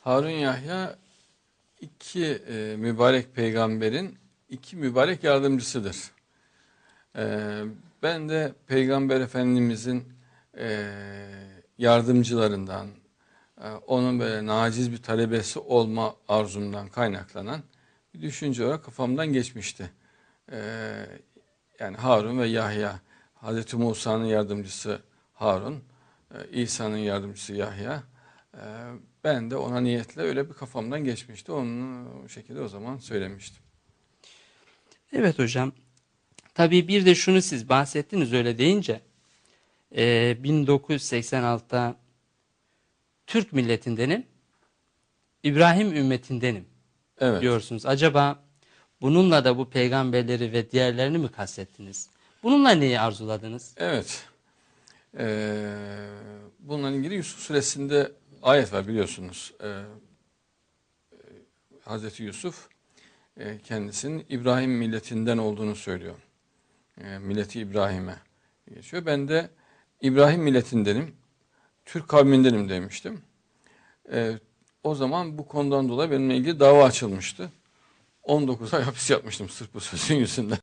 Harun Yahya iki e, mübarek peygamberin iki mübarek yardımcısıdır. E, ben de Peygamber Efendimizin e, yardımcılarından, e, onun böyle naciz bir talebesi olma arzumdan kaynaklanan bir düşünce olarak kafamdan geçmişti. E, yani Harun ve Yahya, Hazreti Musa'nın yardımcısı Harun, e, İsa'nın yardımcısı Yahya. E, ben de ona niyetle öyle bir kafamdan geçmişti. Onu o şekilde o zaman söylemiştim. Evet hocam. Tabii bir de şunu siz bahsettiniz öyle deyince. e, 1986'da Türk milletindenim. İbrahim ümmetindenim Evet. diyorsunuz. Acaba bununla da bu peygamberleri ve diğerlerini mi kastettiniz? Bununla neyi arzuladınız? Evet. Ee, bununla ilgili Yusuf suresinde ayet var biliyorsunuz. Ee, Hazreti Yusuf e, kendisinin İbrahim milletinden olduğunu söylüyor. E, milleti İbrahim'e geçiyor. Ben de İbrahim milletindenim, Türk kavmindenim demiştim. E, o zaman bu konudan dolayı benimle ilgili dava açılmıştı. 19 ay hapis yatmıştım sırf bu sözün yüzünden.